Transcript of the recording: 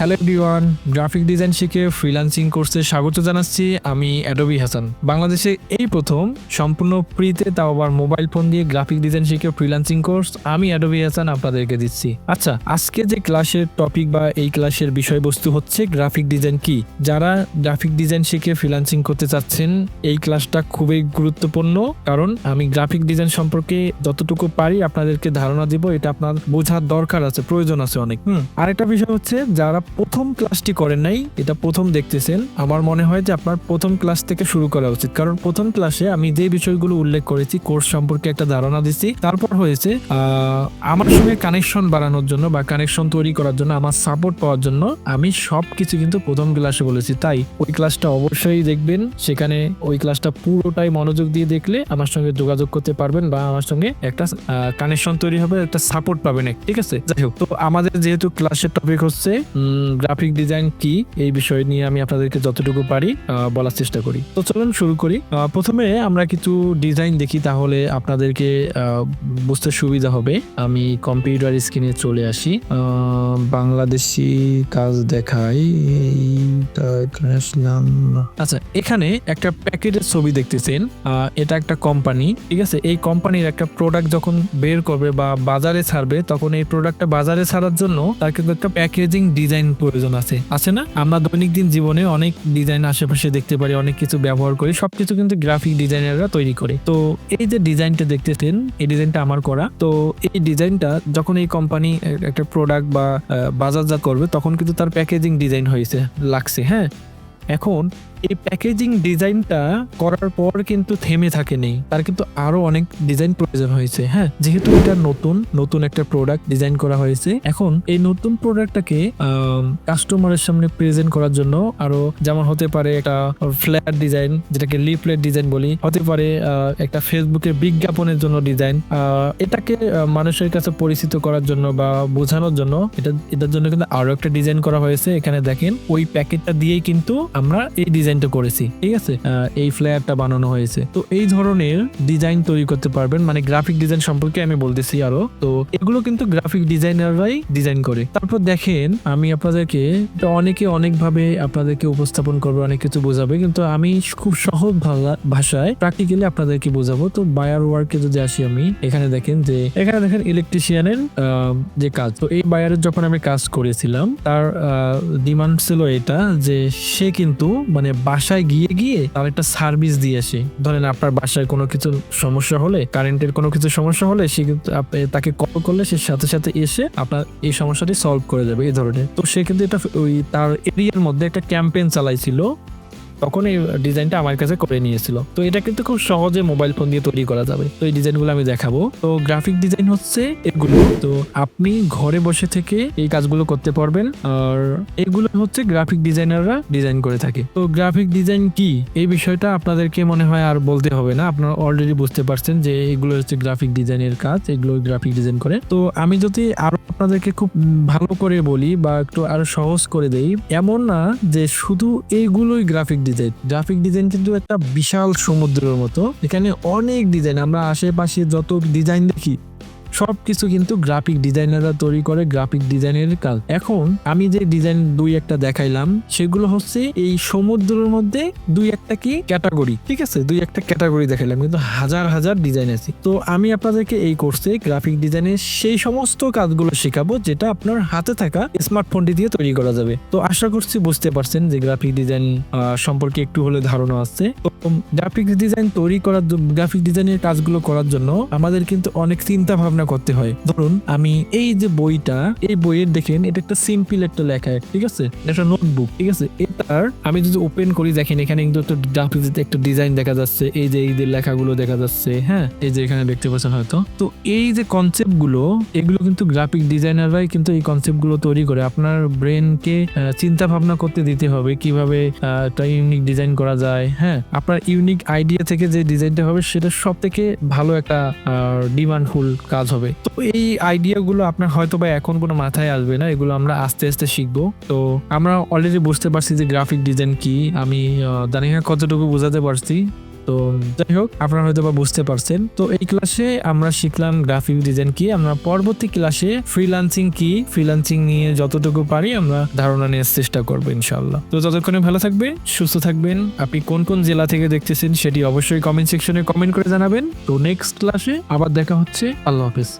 Hello everyone graphic design শিখে freelancing কোর্সে স্বাগত জানাচ্ছি আমি অ্যাডোবি হাসান বাংলাদেশে এই প্রথম, সম্পূর্ণ ফ্রিতে তাও আবার মোবাইল ফোন দিয়ে গ্রাফিক ডিজাইন শিখে ফ্রিল্যান্সিং কোর্স আমি অ্যাডোবি হাসান আপনাদেরকে দিচ্ছি। আচ্ছা আজকে যে ক্লাসের টপিক বা এই ক্লাসের বিষয়বস্তু হচ্ছে গ্রাফিক ডিজাইন কি? যারা গ্রাফিক ডিজাইন শিখে ফ্রিল্যান্সিং করতে চাচ্ছেন, এই ক্লাসটা খুবই গুরুত্বপূর্ণ কারণ আমি গ্রাফিক ডিজাইন সম্পর্কে যতটুকু পারি আপনাদেরকে ধারণা দিব, এটা আপনার বোঝার দরকার আছে, প্রয়োজন আছে অনেক। হুম, আরেকটা বিষয় হচ্ছে যারা প্রথম ক্লাসটি করেন নাই, এটা প্রথম দেখতেছেন। আমার মনে হয় যে আপনার প্রথম ক্লাস থেকে শুরু করা উচিত। কারণ প্রথম ক্লাসে আমি যে বিষয়গুলো উল্লেখ করেছি, কোর্স সম্পর্কে একটা ধারণা দিচ্ছি তারপর হয়েছে আমার সঙ্গে কানেকশন বাড়ানোর জন্য বা কানেকশন তৈরি করার জন্য, আমার সাপোর্ট পাওয়ার জন্য আমি সব কিছু কিন্তু প্রথম ক্লাসে বলেছি। তাই ওই ক্লাসটা অবশ্যই দেখবেন। সেখানে ওই ক্লাসটা পুরোটাই মনোযোগ দিয়ে দেখলে আমার সঙ্গে যোগাযোগ করতে পারবেন বা আমার সঙ্গে একটা কানেকশন তৈরি হবে, একটা সাপোর্ট পাবেন ঠিক আছে? যাই হোক, তো আমাদের যেহেতু ক্লাসের টপিক হচ্ছে গ্রাফিক ডিজাইন কি এই বিষয় নিয়ে আমি আপনাদেরকে যতটুকু পারি বলার চেষ্টা করি। তো চলুন শুরু করি। প্রথমে আমরা কিছু ডিজাইন দেখি তাহলে আপনাদেরকে বুঝতে সুবিধা হবে। আমি কম্পিউটার স্ক্রিনে চলে আসি। বাংলাদেশি কাজ দেখাই আসলাম আচ্ছা এখানে একটা প্যাকেটের ছবি দেখতেছেন। এটা একটা কোম্পানি ঠিক আছে? এই কোম্পানির একটা প্রোডাক্ট যখন বের করবে বা বাজারে ছাড়বে, তখন এই প্রোডাক্টটা বাজারে ছাড়ার জন্য তার কিন্তু একটা প্যাকেজিং ডিজাইন প্রয়োজন আছে। আছে না? আমরা দৈনন্দিন জীবনে অনেক ডিজাইন আশেপাশে দেখতে পারি, অনেক কিছু ব্যবহার করি, সবকিছু কিন্তু গ্রাফিক ডিজাইনাররা তৈরি করে। তো এই যে ডিজাইনটা দেখতেছেন, এই ডিজাইনটা আমার করা, তো এই ডিজাইনটা যখন এই কোম্পানি একটা প্রোডাক্ট বা বাজারজাত করবে, তখন কিন্তু তার প্যাকেজিং ডিজাইন হয়েছে, লাগছে হ্যাঁ? এখন এই প্যাকেজিং ডিজাইনটা করার পর কিন্তু থেমে থাকে নেই তার কিন্তু আরও অনেক ডিজাইন প্রয়োজন হয়েছে হ্যাঁ? যেহেতু এটা নতুন নতুন একটা প্রোডাক্ট ডিজাইন করা হয়েছে। এখন এই নতুন প্রোডাক্টটাকে কাস্টমারের সামনে প্রেজেন্ট করার জন্য আরও যেমন হতে পারে একটা ফ্ল্যাট ডিজাইন যেটাকে লিফলেট ডিজাইন বলি, হতে পারে একটা ফেসবুকের বিজ্ঞাপনের জন্য ডিজাইন এটাকে মানুষের কাছে পরিচিত করার জন্য বা বোঝানোর জন্য এটা, এটার জন্য কিন্তু আরও একটা ডিজাইন করা হয়েছে। এখানে দেখেন, ওই প্যাকেটটা দিয়েই কিন্তু আমরা এই ডিজাইনটা করেছি, ঠিক আছে? এই ফ্ল্যাটটা বানানো হয়েছে। তো এই ধরনের ডিজাইন তৈরি করতে পারবেন মানে গ্রাফিক ডিজাইন সম্পর্কে আমি বলতেছি আরও। তো এগুলো কিন্তু গ্রাফিক ডিজাইনাররাই ডিজাইন করে। তারপর দেখেন, আমি আপনাদেরকে অনেকে অনেকভাবে আপনাদেরকে উপস্থাপন করবে, অনেক কিছু বোঝাবে, কিন্তু আমি খুব সহজ ভাষায় প্র্যাকটিক্যালি আপনাদেরকে বোঝাবো। তো বায়ার ওয়ার্কে যদি আসি আমি, এখানে দেখেন যে, এখানে দেখেন ইলেকট্রিশিয়ানের যে কাজ। তো এই বায়ারের যখন আমি কাজ করেছিলাম, তার ডিমান্ড ছিল এটা যে সে কিন্তু মানে বাসায় গিয়ে গিয়ে তার একটা সার্ভিস দিয়ে আসি। ধরেন আপনার বাসায় কোনো কিছু সমস্যা হলে কারেন্টের কোনো কিছু সমস্যা হলে সে কিন্তু তাকে কল করলে সে সাথে সাথে এসে আপনার এই সমস্যাটি সলভ করে যাবে এই ধরনের। তো সে কিন্তু এটা ওই তার এরিয়ার মধ্যে একটা ক্যাম্পেইন চালাইছিল। তখন এই ডিজাইনটা আমার কাছে করে নিয়েছিল। তো এটা কিন্তু খুব সহজে মোবাইল ফোন দিয়ে তৈরি করা যাবে। তো এই ডিজাইনগুলো আমি দেখাবো। তো গ্রাফিক ডিজাইন হচ্ছে এগুলো। তো আপনি ঘরে বসে থেকে এই কাজগুলো করতে পারবেন। আর এগুলো হচ্ছে গ্রাফিক ডিজাইনাররা ডিজাইন করে থাকে। তো গ্রাফিক ডিজাইন কি? এই বিষয়টা আপনাদেরকে মনে হয় আর বলতে হবে না। আপনারা অলরেডি বুঝতে পারছেন যে এগুলো হচ্ছে গ্রাফিক ডিজাইনের কাজ। এগুলো গ্রাফিক ডিজাইন করে। তো আমি যদি আরও আপনাদেরকে খুব ভালো করে বলি বা একটু আরও সহজ করে দেই, এমন না যে শুধু এইগুলোই গ্রাফিক ডিজাইন। গ্রাফিক ডিজাইন কিন্তু একটা বিশাল সমুদ্রের মতো। এখানে অনেক ডিজাইন আমরা আশেপাশে যত ডিজাইন দেখি সব কিছু কিন্তু গ্রাফিক ডিজাইনাররা তৈরি করে গ্রাফিক ডিজাইনের কাজ এখন আমি যে ডিজাইন দুই একটা দেখাইলাম, সেগুলো হচ্ছে এই সমুদ্রের মধ্যে দুই একটা কি ক্যাটাগরি ঠিক আছে? দুই একটা ক্যাটাগরি দেখাইলাম, কিন্তু হাজার হাজার ডিজাইন আছে। তো আমি আপনাদেরকে এই কোর্সে গ্রাফিক ডিজাইনের সেই সমস্ত কাজগুলো শেখাবো, যেটা আপনার হাতে থাকা স্মার্টফোনটি দিয়ে তৈরি করা যাবে। তো আশা করছি বুঝতে পারছেন যে গ্রাফিক ডিজাইন সম্পর্কে একটু হলে ধারণা আছে তো গ্রাফিক ডিজাইন তৈরি করার গ্রাফিক ডিজাইনের কাজগুলো করার জন্য আমাদের কিন্তু অনেক চিন্তা ভাবনা করতে হয়। ধরুন, আমি এই যে বইটা, এই বইয়ের দেখেন, এটা একটা সিম্পল একটা লেখা, ঠিক আছে? একটা নোটবুক ঠিক আছে? এটার আমি যদি ওপেন করি, দেখেন, এখানে কিন্তু একটা গ্রাফিক একটা ডিজাইন দেখা যাচ্ছে, এই যে এই যে লেখাগুলো দেখা যাচ্ছে হ্যাঁ? এই যে এখানে দেখতে পাচ্ছেন হয়তো। তো এই যে কনসেপ্টগুলো এগুলো কিন্তু গ্রাফিক ডিজাইনাররাই কিন্তু এই কনসেপ্টগুলো তৈরি করে। আপনার ব্রেনকে চিন্তা ভাবনা করতে দিতে হবে, কীভাবে একটা ইউনিক ডিজাইন করা যায় হ্যাঁ? আপনার ইউনিক আইডিয়া থেকে যে ডিজাইনটা হবে, সেটা সব থেকে ভালো একটা ডিমান্ডফুল কাজ হবে। তো এই আইডিয়াগুলো আপনার হয়তো বা এখন কোনো মাথায় আসবে না, এগুলো আমরা আস্তে আস্তে শিখব। তো আমরা অলরেডি বুঝতে পারছি যে গ্রাফিক ডিজাইন কি। আমি জানি না কতটুকু বোঝাতে পারছি। তো যাই হোক, আপনারা হয়তো বা বুঝতে পারছেন। তো এই ক্লাসে আমরা শিখলাম গ্রাফিক ডিজাইন কি, আমরা পরবর্তী ক্লাসে ফ্রিলান্সিং কি ফ্রিলান্সিং নিয়ে যতটুকু পারি আমরা ধারণা নেওয়ার চেষ্টা করব ইনশাল্লাহ তো ততক্ষণে ভালো থাকবে সুস্থ থাকবেন। আপনি কোন কোন জেলা থেকে দেখতেছেন সেটি অবশ্যই কমেন্ট সেকশনে কমেন্ট করে জানাবেন। তো নেক্সট ক্লাসে আবার দেখা হচ্ছে। আল্লাহ হাফিজ।